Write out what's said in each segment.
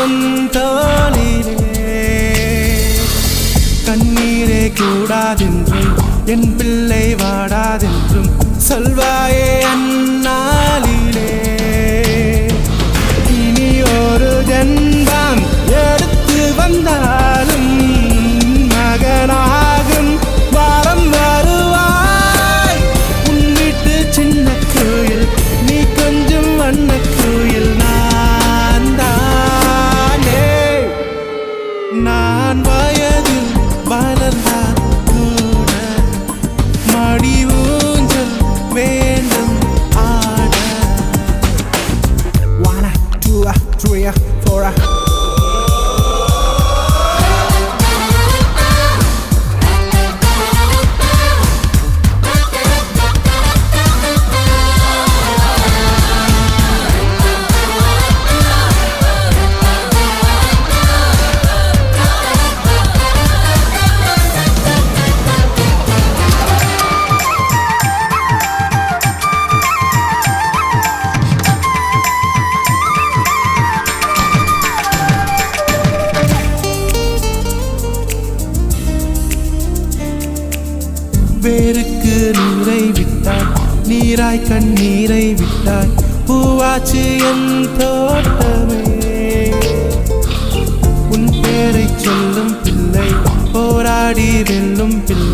வந்தாளிலே கண்ணீரே கூடாதென்றும் என் பிள்ளை வாடாதென்றும் சொல்வாயே அண்ணா. பாடி வெல்லும் பிள்ளை.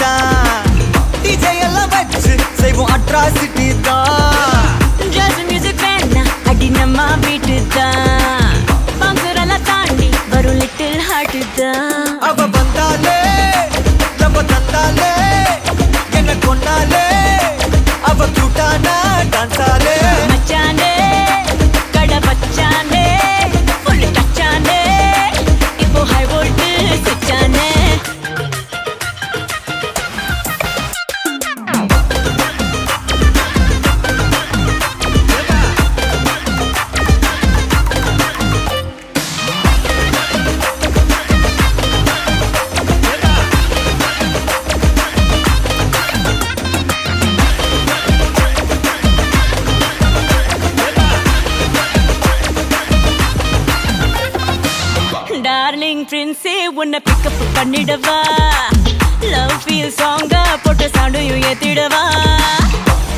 தான் டிஜே எல்லாம் வச்சு செய்வோம் அட்ராசிட்டி தான். உன்னை பிக்கப் பண்ணிடவா? லவ் ஃபீல் சாங்கா போட்ட சாண்டையும் ஏத்திடவா?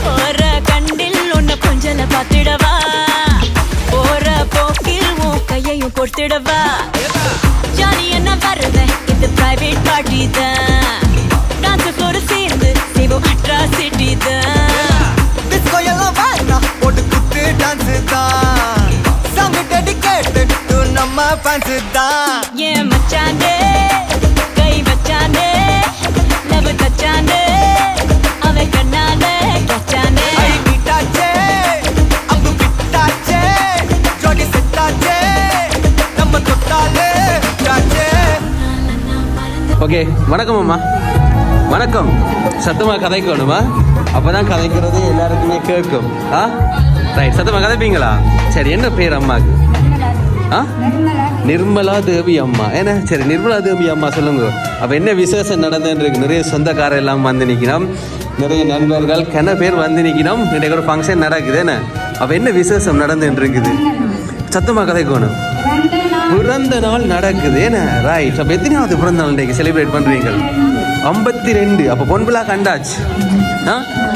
போற கண்டில் உன்னை கொஞ்சல பார்த்திடவா? போற போக்கில் உன் கையையும் கொடுத்திடவா? ஜாலி என்ன வருவேன் இது பிரைவேட் பார்ட்டி தான். டு நம்ம ஃபேன்ஸ் தான். ஏன் மச்சானே? கை வச்சானே? லவ் தச்சானே அவன் கண்ணாலே கச்சானே ஐ மீட்டாச்சே அம்பு விட்டாச்சே ஜோடி செட்டாச்சே நம்ம தொட்டாலே விட்டாச்சே. ஓகே வணக்கம் அம்மா. வணக்கம். சத்தமாக கதைக்கணுமா? அப்போ தான் கதைக்கிறது எல்லாருக்குமே கேட்கும். ஆ? ரைட் சத்தமாக கதைப்பீங்களா? சரி என்ன பேர் அம்மாக்கு? ஆ? நிர்மலா தேவி அம்மா. என்ன? சரி நிர்மலா தேவி அம்மா சொல்லுங்க. அப்போ என்ன விசேஷம் நடந்துருக்கு நிறைய சொந்தக்காரர் எல்லாம் வந்து நிற்கணும் நிறைய நண்பர்கள் கன பேர் வந்து நிற்கணும் இன்றைக்கு ஒரு ஃபங்க்ஷன் நடக்குது என்ன? அப்போ என்ன விசேஷம் நடந்துட்டு இருக்குது? சத்தமாக கதைக்கணும். பிறந்த நாள். நடக்குது என்ன? ரைட் அப்போ எத்தனையாவது பிறந்த நாள் இன்றைக்கு செலிப்ரேட் பண்ணுறீங்க ஐம்பத்தி ரெண்டு. அப்போ பொன்புலா கண்டாச்சு ஆ?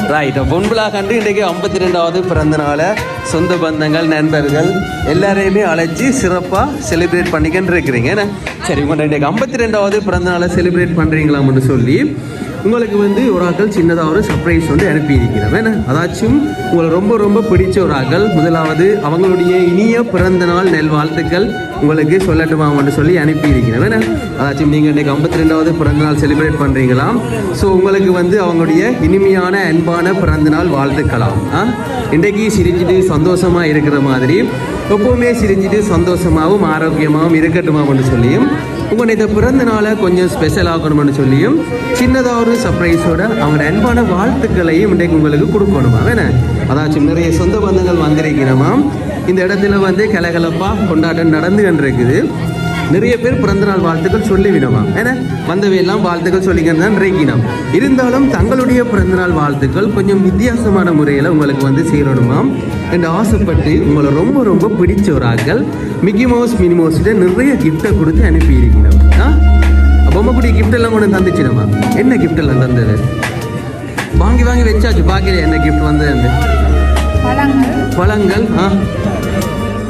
ரைட் பொன்புலா கண்டு இன்றைக்கு ஐம்பத்தி ரெண்டாவது பிறந்த நாளை சொந்த பந்தங்கள் நண்பர்கள் எல்லாரையுமே அழைச்சி சிறப்பாக செலிப்ரேட் பண்ணிக்கின்னு இருக்கிறீங்க. என்ன? சரி இன்றைக்கு ஐம்பத்தி ரெண்டாவது பிறந்த நாளை செலிப்ரேட் பண்ணுறீங்களாம்னு சொல்லி உங்களுக்கு வந்து ஒரு ஆக்கள் சின்னதாக ஒரு சர்ப்ரைஸ் வந்து அனுப்பியிருக்கிறேன். அதாச்சும் உங்களை ரொம்ப ரொம்ப பிடிச்ச ஒரு ஆக்கள். முதலாவது அவங்களுடைய இனிய பிறந்த நாள் வாழ்த்துக்கள் உங்களுக்கு சொல்லட்டுமான்னு சொல்லி அனுப்பியிருக்கிறேன். அதாச்சும் நீங்கள் இன்றைக்கு ஐம்பத்தி ரெண்டாவது பிறந்த நாள் செலிப்ரேட் பண்ணுறீங்களாம் ஸோ உங்களுக்கு வந்து அவங்களுடைய இனிமையான அன்பான பிறந்த நாள் வாழ்த்துக்கலாம் இன்றைக்கு சிரிஞ்சிட்டு சந்தோஷமாக இருக்கிற மாதிரி எப்போவுமே சிரிஞ்சிட்டு சந்தோஷமாகவும் ஆரோக்கியமாகவும் இருக்கட்டுமான்னு சொல்லியும் உங்கள் இந்த பிறந்த நாளை கொஞ்சம் ஸ்பெஷல் ஆகணும்னு சொல்லியும் சின்னதாக ஒரு சர்ப்ரைஸோட அவங்க அன்பான வாழ்த்துக்களையும் இன்றைக்கு உங்களுக்கு கொடுக்கணுமா? வேணே? அதாச்சும் நிறைய சொந்த பந்தங்கள் வந்திருக்கிறோமா இந்த இடத்துல வந்து கலகலப்பாக கொண்டாட்டம் நடந்து இருக்குது நிறைய பேர் பிறந்தநாள் வாழ்த்துக்கள் சொல்லிவிடுமா ஏன்னா வந்தவையெல்லாம் வாழ்த்துக்கள் சொல்லிக்கிறது தான் இருக்கணும் இருந்தாலும் தங்களுடைய பிறந்தநாள் வாழ்த்துக்கள் கொஞ்சம் வித்தியாசமான முறையில் உங்களுக்கு வந்து சேரணுமாம் என்று ஆசைப்பட்டு உங்களை ரொம்ப ரொம்ப பிடிச்ச ஒரு ஆட்கள் மிக்கி மவுஸ் மினி மவுஸ்கிட்ட நிறைய கிஃப்டை கொடுத்து அனுப்பியிருக்கணும் ஆ? பொம்மைக்குடி கிஃப்ட் எல்லாம் கொண்டு தந்துச்சினமா என்ன கிஃப்ட் எல்லாம் தந்தது? வாங்கி வாங்கி வச்சாச்சு. பார்க்கல என்ன கிஃப்ட் வந்தது பழங்கள் ஆ?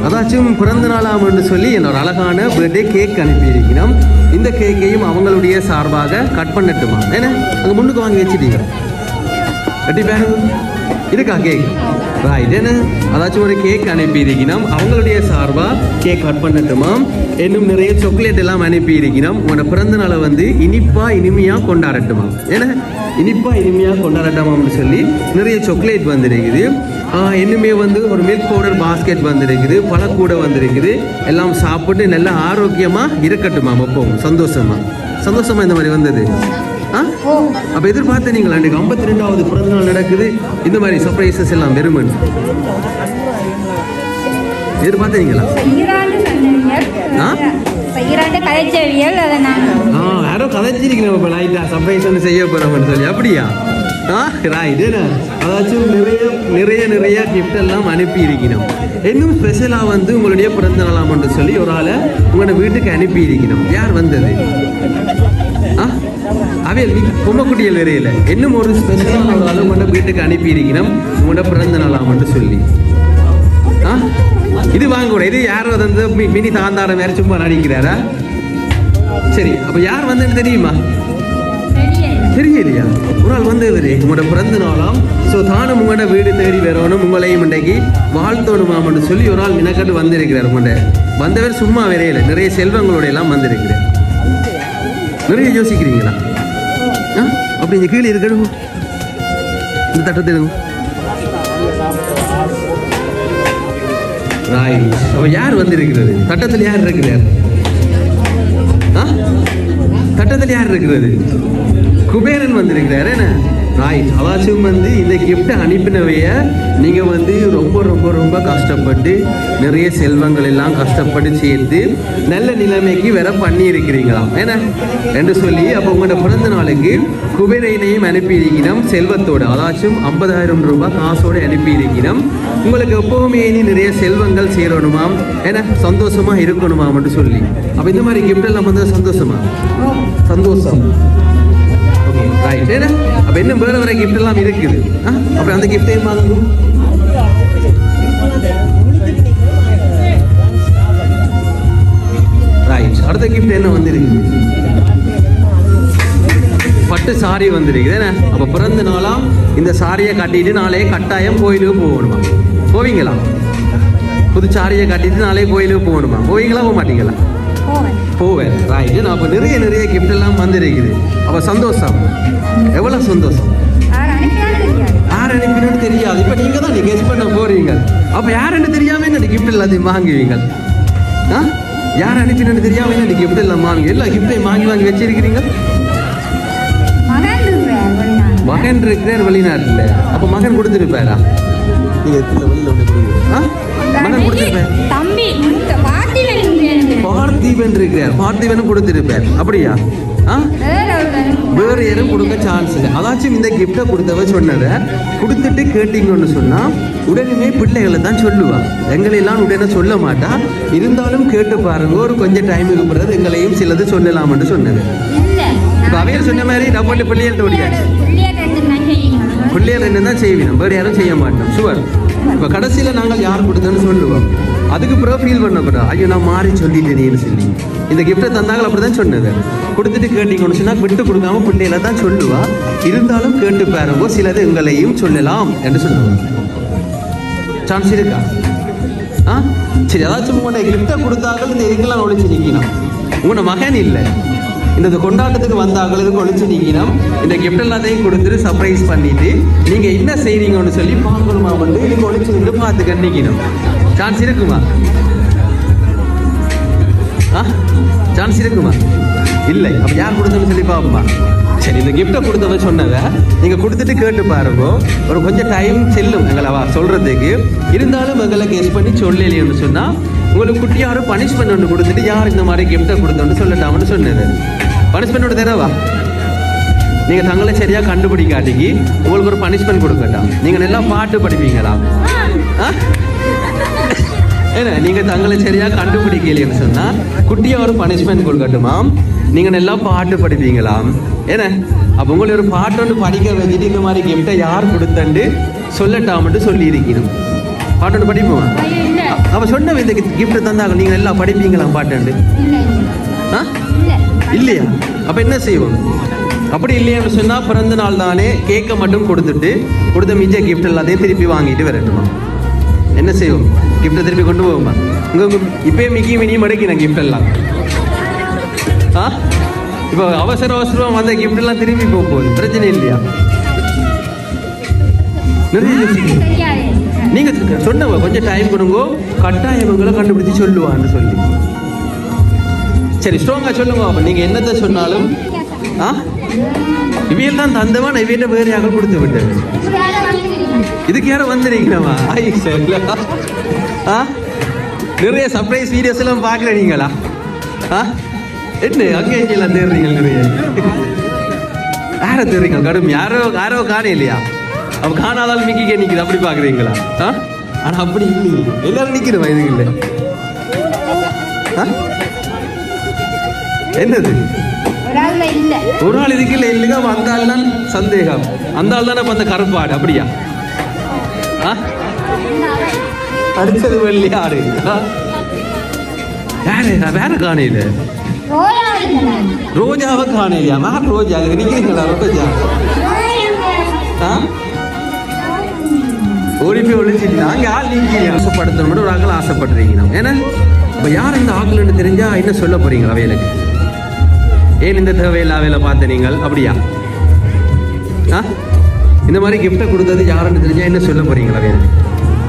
அதாச்சும் பிறந்த நாளாம் என்று சொல்லி என்னோட அழகான பர்த்டே கேக் அனுப்பியிருக்கிறோம். இந்த கேக்கையும் அவங்களுடைய சார்பாக கட் பண்ணட்டுமா? ஏன்னா அங்கே முன்னுக்கு வாங்கி வச்சுட்டீங்க. கட்டி பேரு இருக்கா கேக் ரைட் என்ன? அதாச்சும் ஒரு கேக் அனுப்பியிருக்கணும் அவங்களுடைய சார்பாக கேக் கட் பண்ணட்டுமா? இன்னும் நிறைய சாக்லேட் எல்லாம் அனுப்பியிருக்கணும் உன்னோட பிறந்த நாளை வந்து இனிப்பாக இனிமையாக கொண்டாடட்டுமா? ஏன்னா இனிப்பாக இனிமையாக கொண்டாடட்டாமான்னு சொல்லி நிறைய சாக்லேட் வந்துருக்குது. இன்னுமே வந்து ஒரு மில்க் பவுடர் பாஸ்கெட் வந்திருக்குது பழக்கூடை வந்திருக்குது. எல்லாம் சாப்பிட்டு நல்லா ஆரோக்கியமாக இருக்கட்டுமா எப்பவும் சந்தோஷமா. சந்தோஷமா இந்த மாதிரி வந்தது. ஆ? அப்போ எதிர்பார்த்த நீங்கள்? அன்றைக்கு ஐம்பத்தி ரெண்டாவது பிறந்த நாள் நடக்குது. இந்த மாதிரி சர்ப்ரைசஸ் எல்லாம் வெறுமன். எதிர்பார்த்தீங்களா ஆ? யாரோ கதைச்சிருக்கணும் இப்போ லைட்டா. சர்ப்ரைஸ் ஒன்று செய்ய போகிறோம்னு சொல்லி. அப்படியா? ஆ அதாச்சும் நிறைய நிறைய நிறைய கிஃப்ட் எல்லாம் அனுப்பி இருக்கணும் இன்னும் ஸ்பெஷலாக வந்து உங்களுடைய பிறந்த நாளாமன்று சொல்லி ஒரு ஆளை உங்களோட வீட்டுக்கு அனுப்பி இருக்கணும் யார் வந்தது? ஆ அவையல் நீ பொம்மக்குட்டியல் வரையில இன்னும் ஒரு ஸ்பெஷலான ஒரு ஆளை உங்களோட வீட்டுக்கு அனுப்பி இருக்கணும் உங்களோட பிறந்த நாளாமன்று சொல்லி. ஆ இது வாங்க கூட. இது யார் வந்து மி- மினி தாந்தாரம் வேற சும்மா நடிக்கிறாரா? சரி அப்போ யார் வந்தேன்னு தெரியுமா? தெரியலையா? ஒரு நாள் வந்தவர் உங்களோட பிறந்த நாளாம். ஸோ தானும் உங்களோட வீடு தேடி வரணும். உங்களையும் இன்றைக்கு வாழ்த்தணுமாம்னு சொல்லி ஒரு நாள் நினைக்கட்டு வந்திருக்கிறார் உங்களோட வந்தவர் சும்மா வரையில நிறைய செல்வங்களோட எல்லாம் வந்திருக்கிறார் நிறைய யோசிக்கிறீங்களா? ஆ? அப்படி இங்கே கீழே இருக்கணும் இந்த தட்டத்தில் ராய் அப்ப யார் வந்திருக்கிறது? தட்டத்தில் யார் இருக்கிறார்? ஆ? தட்டத்தில் யார் இருக்கிறது? குபேரன் வந்திருக்கிறார் என்ன? ரைட் அவாச்சும் வந்து இந்த கிஃப்ட் அனுப்பினவைய நீங்க வந்து ரொம்ப ரொம்ப ரொம்ப கஷ்டப்பட்டு நிறைய செல்வங்கள் எல்லாம் கஷ்டப்பட்டு சேர்த்து நல்ல நிலைமைக்கு வர பண்ணி இருக்கிறீங்களாம் என்ன? என்று சொல்லி அப்போ உங்களோட பிறந்த நாளுக்கு குபேரனையும் அனுப்பியிருக்கிறோம் செல்வத்தோட. அதாச்சும் ஐம்பதாயிரம் ரூபாய் காசோட அனுப்பியிருக்கிறோம். உங்களுக்கு எப்பவுமே இனி நிறைய செல்வங்கள் சேரணுமாம் ஏன்னா சந்தோஷமா இருக்கணுமாம்னு சொல்லி. அப்போ இந்த மாதிரி கிஃப்ட் எல்லாம் வந்து சந்தோஷமா? சந்தோஷம். ரைட் ஏன்னா அப்போ இன்னும் வேற வேற கிஃப்ட் எல்லாம் இருக்குது ஆ அப்புறம் அந்த கிஃப்டையும் பாருங்க அடுத்த கிஃப்ட் என்ன வந்திருக்கு பட்டு சாரி வந்திருக்குது என்ன அப்போ பிறந்த நாளாம் இந்த சாரியை கட்டிட்டு நாளையே கட்டாயம் கோயிலுக்கு போகணுமா போவீங்களா புது சாரியை கட்டிட்டு நாளையே கோயிலுக்கு போகணுமா போவீங்களா போக மாட்டீங்களா போவேன். ரைட்டு நான் அப்போ நிறைய நிறைய gift எல்லாம் வந்திருக்குது. அப்போ சந்தோஷம். எவ்வளோ சந்தோஷம்? யார் அனுப்பினாலும் தெரியாது. யார் அனுப்பினு தெரியாது இப்போ நீங்கள் தான் நீங்கள் கெஸ் பண்ண போறீங்க. அப்போ யாருன்னு தெரியாம என்ன கிஃப்ட் எல்லாத்தையும் வாங்குவீங்க? ஆ? யார் அனுப்பினு தெரியாம என்ன கிஃப்ட் எல்லாம் வாங்கி எல்லா கிஃப்டையும் வாங்கி வாங்கி வச்சிருக்கிறீங்க? மகன் இருக்கிறார் மகன் இருக்கிறார் வெளிநாட்டில். அப்போ மகன் கொடுத்துருப்பாரா? நீங்கள் வெளியில் ஒன்று கொடுங்க ஆ? மகன் கொடுத்துருப்பார்? தம்பி. பார்த்திபன் இருக்கிறார் பார்த்திபனும் கொடுத்துருப்பார். அப்படியா? வேற யாரும் கொடுக்க சான்ஸ் இல்லை. அதாச்சும் இந்த கிஃப்டை கொடுத்தவ சொன்னதை கொடுத்துட்டு கேட்டீங்கன்னு சொன்னா உடனே பிள்ளைகளை தான் சொல்லுவா. எங்களையெல்லாம் உடனே சொல்ல மாட்டா. இருந்தாலும் கேட்டு பாருங்க. ஒரு கொஞ்சம் டைமுக்கு பிறகு எங்களையும் சிலது சொல்லலாம்னு சொன்னது. இப்போ அவையர் சொன்ன மாதிரி டப்பாட்டு பிள்ளைகள்ட்ட ஓடியாச்சு. பிள்ளையர் என்ன தான் செய்வீங்க வேறு யாரும் செய்ய மாட்டோம். சுவர் இப்போ கடைசியில் நாங்கள் யார் கொடுத்தோன்னு சொல்லுவோம். அதுக்கு பிறகு ஃபீல் பண்ணக்கூடாது ஐயோ நான் மாறி சொல்லிட்டேனேன்னு சொல்லி. இந்த கிஃப்ட்டை தந்தாங்க அப்படி தான் சொன்னது. கொடுத்துட்டு கேட்டீங்கன்னு சொன்னால் விட்டு கொடுக்காம பிள்ளையில தான் சொல்லுவா. இருந்தாலும் கேட்டு பாருங்க. சிலது உங்களையும் சொல்லலாம் என்று சொல்லுவாங்க சான்ஸ் இருக்கா? ஆ? சரி ஏதாச்சும் உங்களோட கிஃப்ட்டை கொடுத்தாக்கள் இந்த இதுக்கெல்லாம் ஒழிச்சு நிற்கணும் உங்களோட மகன் இல்லை. இந்த கொண்டாட்டத்துக்கு வந்தாக்கள் இதுக்கு ஒழிச்சு நிற்கணும் இந்த கிஃப்ட் எல்லாத்தையும் கொடுத்துட்டு சர்ப்ரைஸ் பண்ணிட்டு நீங்கள் என்ன செய்றீங்கன்னு சொல்லி பார்க்கணுமா வந்து இதுக்கு ஒழிச்சு நின்று பார்த்து கண்டிக்கணும் சான்ஸ் இருக்குமா? ஆ? சான்ஸ் இருக்குமா? இல்லை. அப்போ யார் கொடுத்தோன்னு சொல்லி பார்ப்போமா சரி இந்த கிஃப்ட்டை கொடுத்தவ சொன்னதை நீங்கள் கொடுத்துட்டு கேட்டு பாருங்க. ஒரு கொஞ்சம் டைம் செல்லும். எங்களை அவ சொல்கிறதுக்கு இருந்தாலும் எங்களை கெஸ் பண்ணி சொல்லலைன்னு சொன்னால் உங்களுக்கு குட்டியாரு பனிஷ்மெண்ட் ஒன்று கொடுத்துட்டு யார் இந்த மாதிரி கிஃப்ட்டை கொடுத்தோன்னு சொல்லட்டாமன்னு சொன்னது. பனிஷ்மெண்ட் ஒன்று தரவா? நீங்கள் தங்களை சரியாக கண்டுபிடிக்காட்டிக்கு உங்களுக்கு ஒரு பனிஷ்மெண்ட் கொடுக்கட்டா நீங்கள் நல்லா பாட்டு படிப்பீங்களா? ஆ? ஏன்னா நீங்க தங்களை சரியா கண்டுபிடிக்கலைன்னு சொன்னா குட்டியா ஒரு பனிஷ்மெண்ட் கொடுக்கட்டுமா நீங்க நல்லா பாட்டு படிப்பீங்களாம் என்ன அப்ப உங்களை ஒரு பாட்டு ஒன்று படிக்க வச்சுட்டு இந்த மாதிரி கிஃப்டை யார் கொடுத்தண்டு சொல்லட்டாமட்டு சொல்லி இருக்கணும் பாட்டு ஒன்று படிப்போமா? ஐயோ இல்ல. அவ சொன்ன இந்த கிஃப்ட் தந்தாங்க நீங்க எல்லாம் படிப்பீங்களாம் பாட்டுண்டு? இல்ல ஆ? இல்ல. இல்லையா? அப்ப என்ன செய்வோம்? அப்படி இல்லையான்னு சொன்னா பிறந்த நாள் தானே கேக்கை மட்டும் கொடுத்துட்டு கொடுத்த மிச்ச கிஃப்ட் எல்லாத்தையும் திருப்பி வாங்கிட்டு வரட்டுமா? என்ன செய்வோம்? கிஃப்ட்டை திருப்பி கொண்டு போவோமா உங்க உங்க இப்பயே மிக்கி மினியும் மடக்கினேன் கிஃப்ட் எல்லாம். ஆ? இப்போ அவசர அவசரம் வந்த கிஃப்ட் எல்லாம் திரும்பி போக போகுது. பிரச்சனை இல்லையா? நீங்க சொன்னவ கொஞ்சம் டைம் கொடுங்க. கட்டாயம் இவங்களை கண்டுபிடிச்சு சொல்லுவான்னு சொல்லி. சரி ஸ்ட்ராங்கா சொல்லுங்க. அப்ப நீங்க என்னத்தை சொன்னாலும் ஆ? இவியல் தான் தந்தவன் இவியிட்ட வேறு யாரும் கொடுத்து விட்டேன். இதுக்கு யாரும் வந்துருக்கீங்களா ஆயிடுச்சு ஆ? நிறைய சர்ப்ரைஸ் வீடியோஸ் எல்லாம் பார்க்கல நீங்களா? ஆ? என்ன? அங்கே எங்கெல்லாம் தேடுறீங்க நிறைய? யாரை தேடுறீங்க? கடும் யாரோ யாரோ காணே இல்லையா? அவ காணாதால் மிக்கி நிற்கிது அப்படி பார்க்குறீங்களா? ஆ? ஆனால் அப்படி இல்லை. எல்லாரும் நிக்கிறோம் வயதுகளில் ஆ? என்னது? ஒரு நாள் இல்ல இதுக்கு இல்லை இல்லைங்க அந்த ஆள் தான் சந்தேகம். அந்த ஆள் தானே அந்த கருப்பாடு? அப்படியா? ஆ? அடுத்தது வெள்ளி ஆடு. யாரு? நான் வேற காணையில? ரோஜாவை காணையிலையா? மேம் ரோஜா அதுக்கு நிக்கிறீங்களா ரோஜா? ஆ? ஓடி போய் ஒழிச்சிட்டு அங்க ஆள் நீங்க ஆசைப்படுத்தணும் மட்டும் ஒரு ஆக்கள் ஆசைப்படுறீங்க ஏன்னா இப்போ யார் இந்த ஆக்கள்னு தெரிஞ்சா என்ன சொல்ல போறீங்க அவைகளுக்கு ஏன் இந்த தேவையில்லா வேலை பார்த்த நீங்கள்? அப்படியா? ஆ? இந்த மாதிரி கிஃப்ட்டை கொடுத்தது யாருன்னு தெரிஞ்சா என்ன சொல்ல போறீங்களா வேறு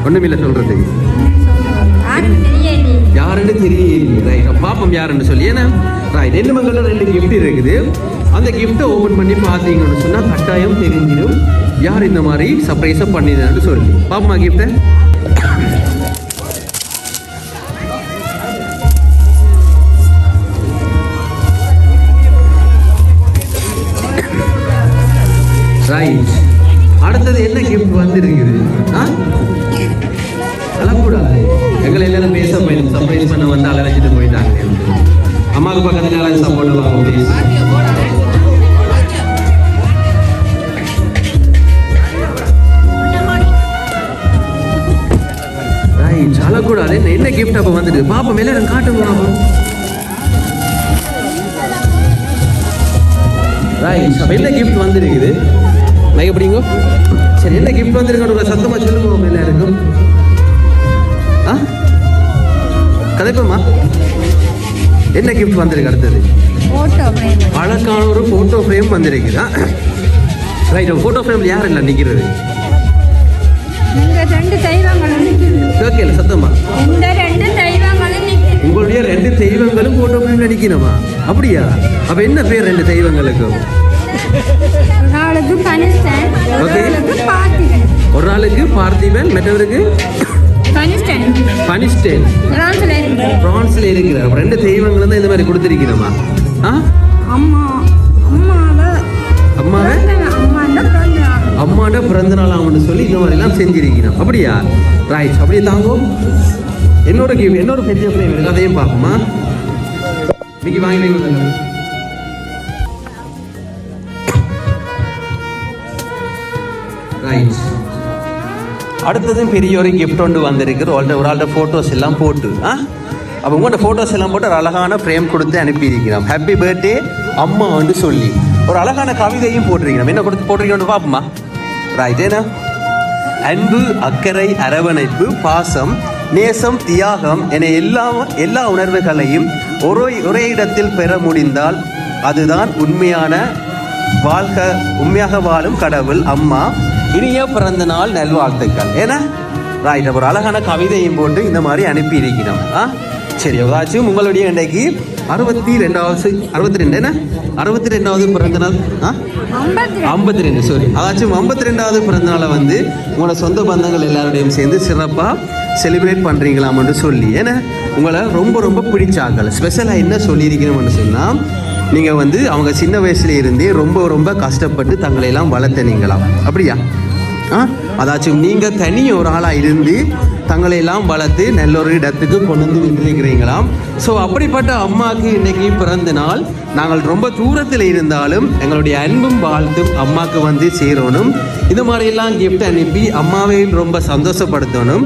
ஒண்ணுமில்ல சொல்றது. யாருக்கும் தெரியலையே யாருன்னு தெரியல ரைட் பாப்போம் யாருன்னு சொல்லி. ஏன்னா ரைட் ரெண்டு மகளில் ரெண்டு கிஃப்ட் இருக்குது. அந்த கிஃப்ட்டை ஓப்பன் பண்ணி பார்த்தீங்கன்னு சொன்னா கட்டாயம் தெரிஞ்சிடும். யார் இந்த மாதிரி சர்ப்ரைஸாக பண்ணினான்னு சொல்லி. பாப்போமா கிஃப்ட்டை ரைட். அடுத்தது என்ன கிஃப்ட் எல்லாரும் பக்கத்துல எல்லாரும் சப்போர்ட் பண்ணுவாங்க ப்ளீஸ் என்ன గిఫ్ట్ அப்ப வந்துருக்கு பாப்போம் எல்லாரும் காட்டுங்க என்ன கிஃப்ட் வந்திருக்குது மைக் எப்படிங்க சரி என்ன கிஃப்ட் வந்திருக்கு சத்தமா சொல்லுங்க எல்லாருக்கும் ஆ? கதைப்போமா என்ன கிஃப்ட் வந்திருக்கு அடுத்தது? அழகான ஒரு ஃபோட்டோ ஃப்ரேம் வந்திருக்குதா? ரைட் ஃபோட்டோ ஃப்ரேமில் யார் இல்லை நிற்கிறது நிக்குது. கேட்கல சத்தமா. உங்களுடைய ரெண்டு தெய்வங்களும் ஃபோட்டோ ஃப்ரேமில் நிற்கணுமா அப்படியா? அப்போ என்ன பேர் ரெண்டு தெய்வங்களுக்கு? ஒரு ஆளுக்கு பார்த்திபன் மற்றவருக்கு? பனிஷ்டேன். பிரான்ஸ்ல இருக்கு பிரான்ஸ்ல இருக்கிற ரெண்டு தெய்வங்களும் தான் இந்த மாதிரி கொடுத்துருக்கிறோமா ஆ? அம்மா அம்மாவை. அம்மாவை? அம்மாண்ட பிறந்த நாள். ஆகும்னு சொல்லி இந்த மாதிரி எல்லாம் செஞ்சிருக்கிறோம் அப்படியா? ரைட் அப்படியே தாங்கோ. என்னோட கிஃப்ட் என்னோட பெரிய ஃப்ரேம் இருக்கு. அதையும் பார்ப்போமா? இன்னைக்கு வாங்கி வைங்க முதல்ல. ரைட் அடுத்ததும் பெரிய ஒரு கிஃப்ட் ஒன்று வந்திருக்குது. ஒரு ஒரு ஆள்கிட்ட ஃபோட்டோஸ் எல்லாம் போட்டு ஆ? அப்போ உங்கள்கிட்ட ஃபோட்டோஸ் எல்லாம் போட்டு ஒரு அழகான ஃப்ரேம் கொடுத்து அனுப்பியிருக்கிறோம். ஹாப்பி பர்த்டே அம்மா வந்து சொல்லி. ஒரு அழகான கவிதையும் போட்டிருக்கிறோம். என்ன கொடுத்து போட்டிருக்கோம் பார்ப்போமா? ரைட் அன்பு அக்கறை அரவணைப்பு பாசம் நேசம் தியாகம் என எல்லா எல்லா உணர்வுகளையும் ஒரே ஒரே இடத்தில் பெற முடிந்தால் அதுதான் உண்மையான வாழ்க உண்மையாக வாழும் கடவுள் அம்மா. இனிய பிறந்த நாள் நல்வாழ்த்துக்கள். ஏன்னா ரைட் ஒரு அழகான கவிதையும் போட்டு இந்த மாதிரி அனுப்பி இருக்கிறோம் ஆ? சரி ஏதாச்சும் உங்களுடைய இன்றைக்கு அறுபத்தி ரெண்டாவது அறுபத்தி ரெண்டு என்ன? அறுபத்தி ரெண்டாவது பிறந்த நாள் ஆ? ஐம்பத்தி ரெண்டு. சாரி அதாச்சும் ஐம்பத்தி ரெண்டாவது பிறந்தநாளை வந்து உங்களோட சொந்த பந்தங்கள் எல்லாரோடையும் சேர்ந்து சிறப்பாக செலிப்ரேட் பண்ணுறீங்களாம்னு சொல்லி ஏன்னா உங்களை ரொம்ப ரொம்ப பிடிச்சாக்கள் ஸ்பெஷலாக என்ன சொல்லியிருக்கிறோம்னு சொன்னால் நீங்கள் வந்து அவங்க சின்ன வயசுல இருந்தே ரொம்ப ரொம்ப கஷ்டப்பட்டு தங்களை எல்லாம் வளர்த்தனீங்களாம் அப்படியா? ஆ? அதாச்சும் நீங்கள் தனி ஒரு ஆளாக இருந்து தங்களையெல்லாம் வளர்த்து நல்ல ஒரு இடத்துக்கு கொண்டு வந்து விட்டுருக்கிறீங்களாம். ஸோ அப்படிப்பட்ட அம்மாவுக்கு இன்னைக்கு பிறந்த நாள். நாங்கள் ரொம்ப தூரத்தில் இருந்தாலும் எங்களுடைய அன்பும் வாழ்த்தும் அம்மாவுக்கு வந்து சேரணும். இது மாதிரியெல்லாம் கிஃப்ட் அனுப்பி அம்மாவையும் ரொம்ப சந்தோஷப்படுத்தணும்.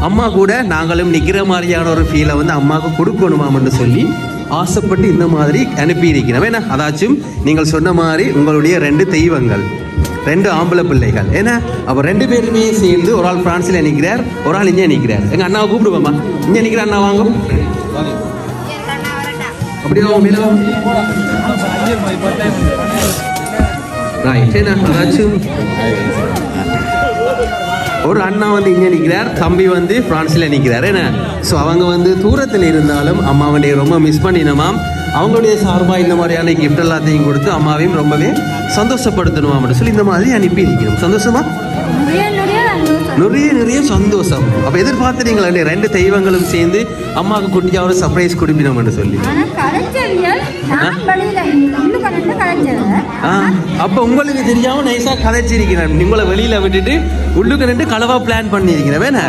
அம்மா கூட நாங்களும் நிற்கிற மாதிரியான ஒரு ஃபீலை வந்து அம்மாவுக்கு கொடுக்கணுமாம்னு சொல்லி ஆசைப்பட்டு இந்த மாதிரி அனுப்பியிருக்கிறோம் ஏன்னா அதாச்சும் நீங்கள் சொன்ன மாதிரி உங்களுடைய ரெண்டு தெய்வங்கள் ரெண்டு ஆம்பளை பிள்ளைகள். ஏன்னா அப்போ ரெண்டு பேருமே சேர்ந்து ஒரு ஆள் பிரான்ஸில் நிற்கிறார் ஒரு ஆள் இங்கே நிற்கிறார் எங்கள் அண்ணாவை கூப்பிடுவோம்மா இங்கே நிற்கிற அண்ணா வாங்கும் அப்படியே ரைட் ஏன்னா அதாச்சும் ஒரு அண்ணா வந்து இங்கே நிற்கிறார் தம்பி வந்து ஃப்ரான்ஸில் நிற்கிறார் என்ன? ஸோ அவங்க வந்து தூரத்தில் இருந்தாலும் அம்மாவனுடைய ரொம்ப மிஸ் பண்ணினமாம் அவங்களுடைய சார்பாக இந்த மாதிரியான கிஃப்ட் எல்லாத்தையும் கொடுத்து அம்மாவையும் ரொம்பவே சந்தோஷப்படுத்தணுமாம் சொல்லி இந்த மாதிரி அனுப்பி இருக்கிறோம் சந்தோஷமா? நிறைய நிறைய சந்தோஷம். அப்போ எதிர்பார்த்துறீங்களா இல்லையா? ரெண்டு தெய்வங்களும் சேர்ந்து அம்மாவுக்கு குட்டியாக ஒரு சர்ப்ரைஸ் கொடுப்பினோம்னு சொல்லி. அப்போ உங்களுக்கு தெரியாம நைஸாக கதைச்சிருக்கிறேன் உங்களை வெளியில விட்டுட்டு உள்ளுக்கு நின்று கலவா பிளான் பண்ணியிருக்கிறேன். வேணா?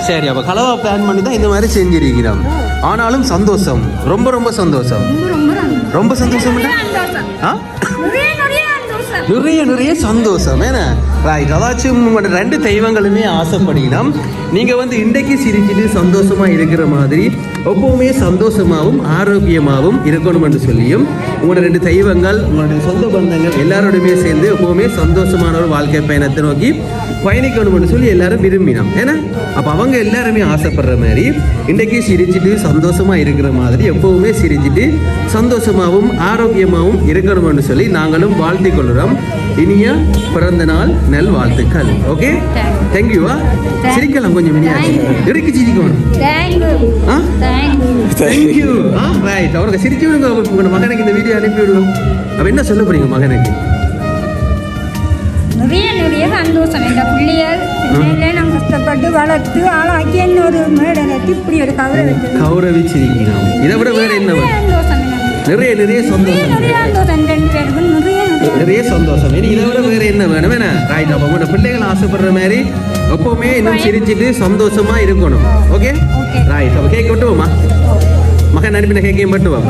சரி அப்போ கலவா பிளான் பண்ணி தான் இந்த மாதிரி செஞ்சிருக்கிறோம். ஆனாலும் சந்தோஷம். ரொம்ப ரொம்ப சந்தோஷம். ரொம்ப சந்தோஷம். ஆ? நிறைய நிறைய சந்தோஷம். ஏன்னா ரைட் அதாச்சும் உங்களோட ரெண்டு தெய்வங்களுமே ஆசைப்படினோம் நீங்கள் வந்து இன்றைக்கு சிரிச்சிட்டு சந்தோஷமாக இருக்கிற மாதிரி எப்பவுமே சந்தோஷமாகவும் ஆரோக்கியமாகவும் இருக்கணும்னு சொல்லியும் உங்களோட ரெண்டு தெய்வங்கள் உங்களுடைய சொந்த பந்தங்கள் எல்லாரோடையுமே சேர்ந்து எப்பவுமே சந்தோஷமான ஒரு வாழ்க்கை பயணத்தை நோக்கி பயணிக்கணும்னு சொல்லி எல்லாரும் விரும்பினோம். ஏன்னா அப்போ அவங்க எல்லாருமே ஆசைப்படுற மாதிரி இன்றைக்கு சிரிச்சிட்டு சந்தோஷமா இருக்கிற மாதிரி எப்பவுமே சிரிச்சிட்டு சந்தோஷமாகவும் ஆரோக்கியமாகவும் இருக்கணும்னு சொல்லி நாங்களும் வாழ்த்திக் கொள்கிறோம். இனிய பிறந்த நாள் நல் வாழ்த்துக்கள். ஓகே தேங்க்யூவா சிரிக்கலாம் கொஞ்சம் மினியாச்சு இறுக்கி சிரிக்கணும் தேங்க்யூ ஆ? ரைட் அவருக்கு சிரிச்சு விடுங்க. உங்களோட மகனுக்கு இந்த வீடியோ அனுப்பி விடுவோம். அப்ப என்ன சொல்ல போறீங்க மகனுக்கு? சந்தோஷம். இந்த பிள்ளைகளை நான் கஷ்டப்பட்டு வளர்த்து ஆளாக்கி என்ன ஒரு மேடலுக்கு இப்படி ஒரு வச்சு கௌரவிச்சிருக்கிறோம் இதை விட வேற என்ன வேணும்? சந்தோஷம். நிறைய நிறைய சந்தோஷம் நிறைய சந்தோஷம் இனி இதை விட வேற என்ன வேணும்? வேணா ரைட் அப்போ உங்களோட பிள்ளைகள் ஆசைப்படுற மாதிரி எப்பவுமே இன்னும் சிரிச்சிட்டு சந்தோஷமா இருக்கணும். ஓகே. ரைட் அப்போ கேக் விட்டுவோமா? மகன் அனுப்பின கேக்கையும் மட்டுவோம்